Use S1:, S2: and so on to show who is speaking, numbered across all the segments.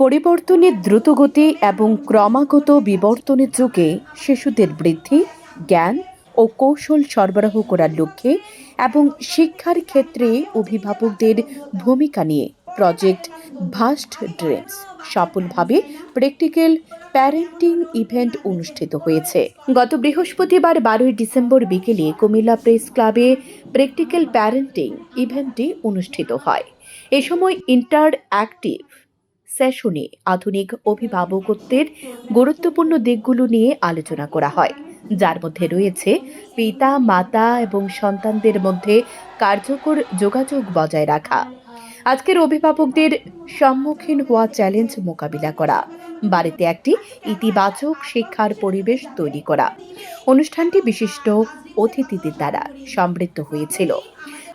S1: পরিবর্তনের দ্রুতগতি এবং ক্রমাগত বিবর্তনের যুগে শিশুদের বৃদ্ধি, জ্ঞান ও কৌশল সরবরাহ করার লক্ষ্যে এবং শিক্ষার ক্ষেত্রে অভিভাবকদের ভূমিকা নিয়ে প্রজেক্ট ভাস্ট ড্রিমস সফলভাবে প্র্যাকটিক্যাল প্যারেন্টিং ইভেন্ট অনুষ্ঠিত হয়েছে। গত বৃহস্পতিবার বারোই ডিসেম্বর বিকেলে কুমিল্লা প্রেস ক্লাবে প্র্যাকটিক্যাল প্যারেন্টিং ইভেন্টটি অনুষ্ঠিত হয়। এ সময় ইন্টার অ্যাক্টিভ সেশনে আধুনিক অভিভাবকত্বের গুরুত্বপূর্ণ দিকগুলো নিয়ে আলোচনা করা হয়। যার মধ্যে রয়েছে পিতা, মাতা এবং সন্তানদের মধ্যে কার্যকর যোগাযোগ বজায় রাখা। আজকের অভিভাবকদের সম্মুখীন হওয়া চ্যালেঞ্জ মোকাবিলা করা, বাড়িতে একটি ইতিবাচক শিক্ষার পরিবেশ তৈরি করা। অনুষ্ঠানটি বিশিষ্ট অতিথিদের দ্বারা সমৃদ্ধ হয়েছিল।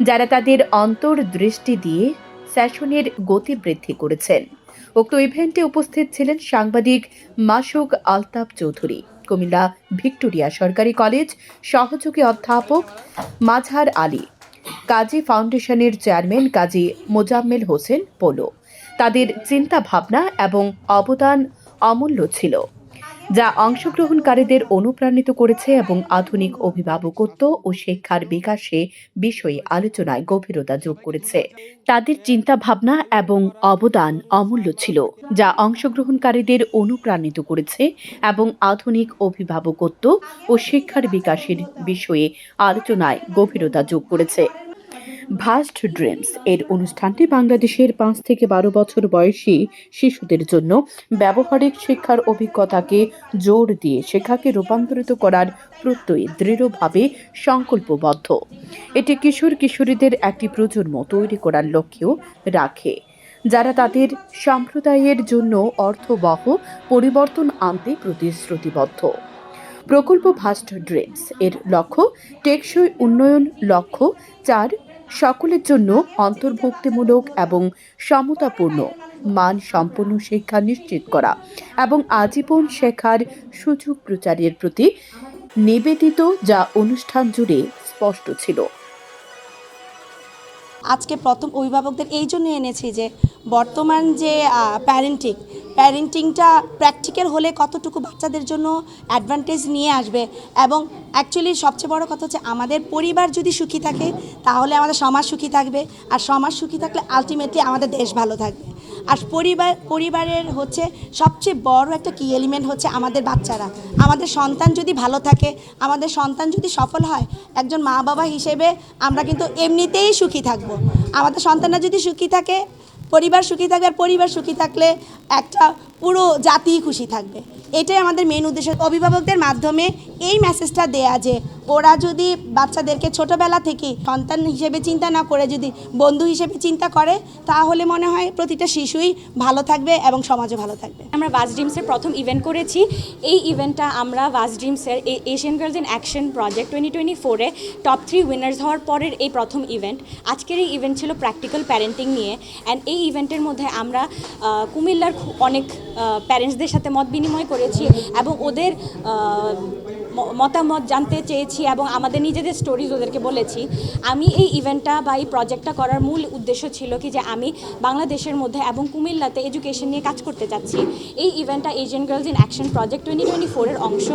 S1: যারা তাদের অন্তর্দৃষ্টি দিয়ে সেশনের গতি বৃদ্ধি করেছেন। উক্ত ইভেন্টে উপস্থিত ছিলেন সাংবাদিক মাসুক আলতাফ চৌধুরী, কুমিল্লা ভিক্টোরিয়া সরকারি কলেজ সহযোগী অধ্যাপক মাঝহার আলী, কাজী ফাউন্ডেশনের চেয়ারম্যান কাজী মোজাম্মেল হোসেন পোলো। তাদের চিন্তা ভাবনা এবং অবদান অমূল্য ছিল। যা অংশগ্রহণকারীদের অনুপ্রাণিত করেছে এবং আধুনিক অভিভাবকত্ব ও শিক্ষার বিকাশে বিষয়ে আলোচনায় গভীরতা যোগ করেছে। তাদের চিন্তা ভাবনা এবং অবদান অমূল্য ছিল, যা অংশগ্রহণকারীদের অনুপ্রাণিত করেছে এবং আধুনিক অভিভাবকত্ব ও শিক্ষার বিকাশের বিষয়ে আলোচনায় গভীরতা যোগ করেছে। ভাস্ট ড্রিমস এর অনুষ্ঠানটি বাংলাদেশের পাঁচ থেকে বারো বছর বয়সী শিশুদের জন্য ব্যবহারিক শিক্ষার অভিজ্ঞতাকে জোর দিয়ে শেখাকে রূপান্তরিত করার প্রত্যয় দৃঢ়ভাবে সংকল্পবদ্ধ। এটি কিশোর কিশোরীদের একটি প্রজন্ম তৈরি করার লক্ষ্যেও রাখে, যারা তাদের সম্প্রদায়ের জন্য অর্থবহ পরিবর্তন আনতে প্রতিশ্রুতিবদ্ধ। প্রকল্প ভাস্ট ড্রিমস এর লক্ষ্য টেকসই উন্নয়ন লক্ষ্য, চার সকলের জন্য অন্তর্ভুক্তিমূলক এবং সমতাপূর্ণ মান সম্পন্ন শিক্ষা নিশ্চিত করা এবং আজীবন শেখার সুযোগ প্রচারের প্রতি নিবেদিত যা অনুষ্ঠান জুড়ে স্পষ্ট ছিল।
S2: আজকে প্রথম অভিভাবকদের এই জন্য এনেছি যে বর্তমান যে প্যারেন্টিং প্যারেন্টিংটা প্র্যাকটিক্যাল হলে কতটুকু বাচ্চাদের জন্য অ্যাডভান্টেজ নিয়ে আসবে? এবং অ্যাকচুয়ালি সবচেয়ে বড় কথা হচ্ছে আমাদের পরিবার যদি সুখী থাকে, তাহলে আমাদের সমাজ সুখী থাকবে। আর সমাজ সুখী থাকলে আলটিমেটলি আমাদের দেশ ভালো থাকবে। আর পরিবার, পরিবারের হচ্ছে সবচেয়ে বড় একটা কি এলিমেন্ট হচ্ছে আমাদের বাচ্চারা। আমাদের সন্তান যদি ভালো থাকে, আমাদের সন্তান যদি সফল হয়, একজন মা বাবা হিসেবে আমরা কিন্তু এমনিতেই সুখী থাকব। আমাদের সন্তানরা যদি সুখী থাকে পরিবার সুখী থাকবে আর পরিবার সুখী থাকলে একটা পুরো জাতি খুশি থাকবে। এটাই আমাদের মেন উদ্দেশ্য। অভিভাবকদের মাধ্যমে এই মেসেজটা দেয়া যে, ওরা যদি বাচ্চাদেরকে ছোটবেলা থেকে সন্তান হিসেবে চিন্তা না করে, যদি বন্ধু হিসেবে চিন্তা করে, তাহলে মনে হয় প্রতিটা শিশুই ভালো থাকবে এবং সমাজও ভালো থাকবে।
S3: আমরা ওয়াজ ড্রিমসের প্রথম ইভেন্ট করেছি। এই ইভেন্টটা আমরা ওয়াজ ড্রিমসের এই Asian girls in action project twenty twenty ফোরে টপ থ্রি উইনার্স হওয়ার পরের এই প্রথম ইভেন্ট আজকের এই ইভেন্ট ছিল প্র্যাকটিক্যাল প্যারেন্টিং নিয়ে। অ্যান্ড এই ইভেন্টের মধ্যে আমরা কুমিল্লার অনেক প্যারেন্টসদের সাথে মত বিনিময় করেছি এবং ওদের মতামত জানতে চেয়েছি এবং আমাদের নিজেদের স্টোরিজ ওদেরকে বলেছি। আমি এই ইভেন্টটা বা এই প্রজেক্টটা করার মূল উদ্দেশ্য ছিল কি যে আমি বাংলাদেশের মধ্যে এবং কুমিল্লাতে এডুকেশন নিয়ে কাজ করতে চাচ্ছি। এই ইভেন্টটা Asian girls in action project twenty twenty ফোরের অংশ।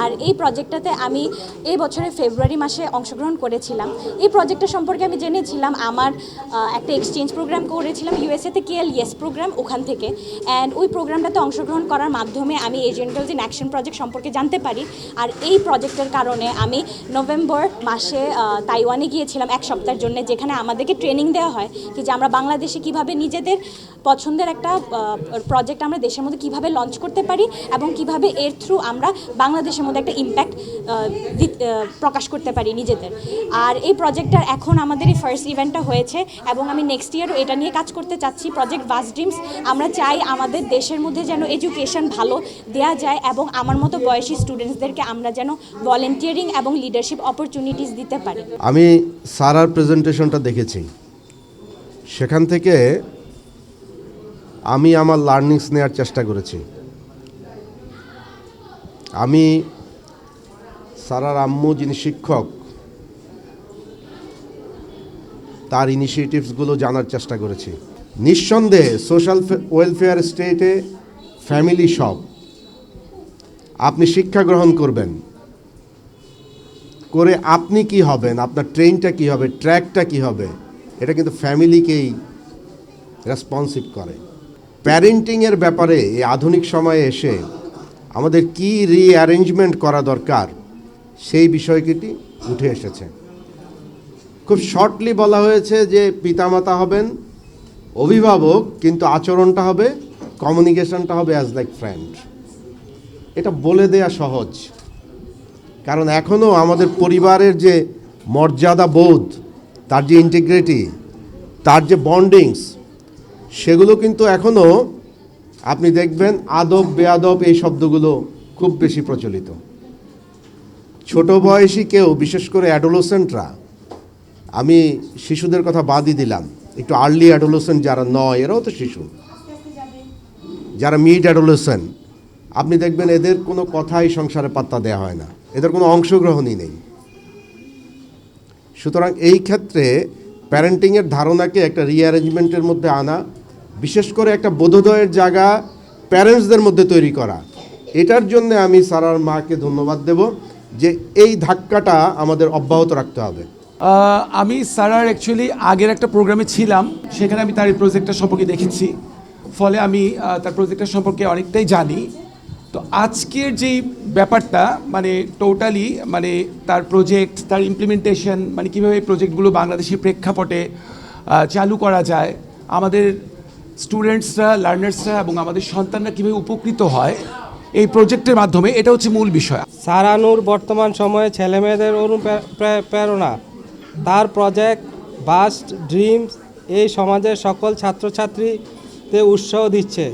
S3: আর এই প্রজেক্টটাতে আমি এই বছরের ফেব্রুয়ারি মাসে অংশগ্রহণ করেছিলাম। এই প্রজেক্টটা সম্পর্কে আমি জেনেছিলাম। আমার একটা এক্সচেঞ্জ প্রোগ্রাম করেছিলাম ইউএসএতে কেএল ইয়েস প্রোগ্রাম ওখান থেকে। অ্যান্ড ওই প্রোগ্রামটাতে অংশগ্রহণ করার মাধ্যমে আমি Asian girls in action project সম্পর্কে জানতে পারি। আর এই প্রজেক্টের কারণে আমি নভেম্বর মাসে তাইওয়ানে গিয়েছিলাম এক সপ্তাহের জন্য, যেখানে আমাদেরকে ট্রেনিং দেওয়া হয় কি যে আমরা বাংলাদেশে কীভাবে নিজেদের পছন্দের একটা প্রজেক্ট আমরা দেশের মধ্যে কীভাবে লঞ্চ করতে পারি এবং কীভাবে এর থ্রু আমরা বাংলাদেশের মধ্যে একটা ইম্প্যাক্ট প্রকাশ করতে পারি নিজেদের। আর এই প্রজেক্টটার এখন আমাদের এই ফার্স্ট ইভেন্টটা হয়েছে এবং আমি নেক্সট ইয়ারও এটা নিয়ে কাজ করতে চাচ্ছি। প্রজেক্ট বাস ড্রিমস আমরা চাই আমাদের দেশের মধ্যে যেন এডুকেশন ভালো দেয়া যায় এবং আমার মতো বয়সী স্টুডেন্টসদেরকে আমরা যেন ভলেন্টিয়ারিং এবং লিডারশিপ অপরচুনিটিস দিতে পারি।
S4: আমি সারার প্রেজেন্টেশনটা দেখেছি। সেখান থেকে আমি আমার লার্নিংস নেওয়ার চেষ্টা করেছি। আমি সারার আম্মু যিনি শিক্ষক, তার ইনিশিয়েটিভসগুলো জানার চেষ্টা করেছি। নিঃসন্দেহে সোশ্যাল ওয়েলফেয়ার স্টেটে ফ্যামিলি সব আপনি শিক্ষা গ্রহণ করবেন। করে আপনি কি হবেন? আপনার ট্রেনটা কি হবে? ট্র্যাকটা কি হবে? এটা কিন্তু ফ্যামিলিকেই রেসপন্সিভ করে। প্যারেন্টিংয়ের ব্যাপারে এই আধুনিক সময়ে এসে আমাদের কি রিঅ্যারেঞ্জমেন্ট করা দরকার, সেই বিষয়টি উঠে এসেছে। খুব শর্টলি বলা হয়েছে যে পিতামাতা হবেন, অভিভাবক, কিন্তু আচরণটা হবে কমিউনিকেশনটা হবে অ্যাজ লাইক ফ্রেন্ড এটা বলে দেয়া সহজ। কারণ এখনও আমাদের পরিবারের যে মর্যাদা বোধ, তার যে ইন্টিগ্রিটি তার যে বন্ডিংস সেগুলো কিন্তু এখনও আপনি দেখবেন আদব বেয়াদব এই শব্দগুলো খুব বেশি প্রচলিত। ছোট বয়সী কেউ, বিশেষ করে অ্যাডোলোসেন্টরা আমি শিশুদের কথা বাদই দিলাম, একটু আর্লি অ্যাডোলোসেন্ট যারা নয়, এরাও তো শিশু। যারা মিড অ্যাডোলেসেন্ট আপনি দেখবেন এদের কোনো কথাই সংসারে পাত্তা দেওয়া হয় না। এদের কোনো অংশগ্রহণই নেই। সুতরাং এই ক্ষেত্রে প্যারেন্টিংয়ের ধারণাকে একটা রিঅ্যারেঞ্জমেন্টের মধ্যে আনা, বিশেষ করে একটা বোধোদয়ের জায়গা প্যারেন্টসদের মধ্যে তৈরি করা। এটার জন্য আমি সারার মাকে ধন্যবাদ দেব যে এই ধাক্কাটা আমাদের অব্যাহত রাখতে হবে।
S5: আমি স্যারার অ্যাকচুয়ালি আগের একটা প্রোগ্রামে ছিলাম, সেখানে আমি তার এই প্রজেক্টটা সম্পর্কে দেখেছি। ফলে আমি তার প্রজেক্টটা সম্পর্কে অনেকটাই জানি। তো আজকের যেই ব্যাপারটা মানে টোটালি মানে তার প্রজেক্ট তার ইমপ্লিমেন্টেশন মানে কীভাবে এই প্রজেক্টগুলো বাংলাদেশের প্রেক্ষাপটে চালু করা যায়, আমাদের স্টুডেন্টসরা লার্নার্সরা এবং আমাদের সন্তানরা কীভাবে উপকৃত হয়, এই প্রজেক্টের মাধ্যমে, এটা হচ্ছে মূল বিষয়।
S6: সারানুর বর্তমান সময়ে ছেলেমেয়েদের অনুপ্রেরণা তার প্রজেক্ট বাস্ট ড্রিমস এই সমাজের সকল ছাত্রছাত্রীতে উৎসাহ দিচ্ছে।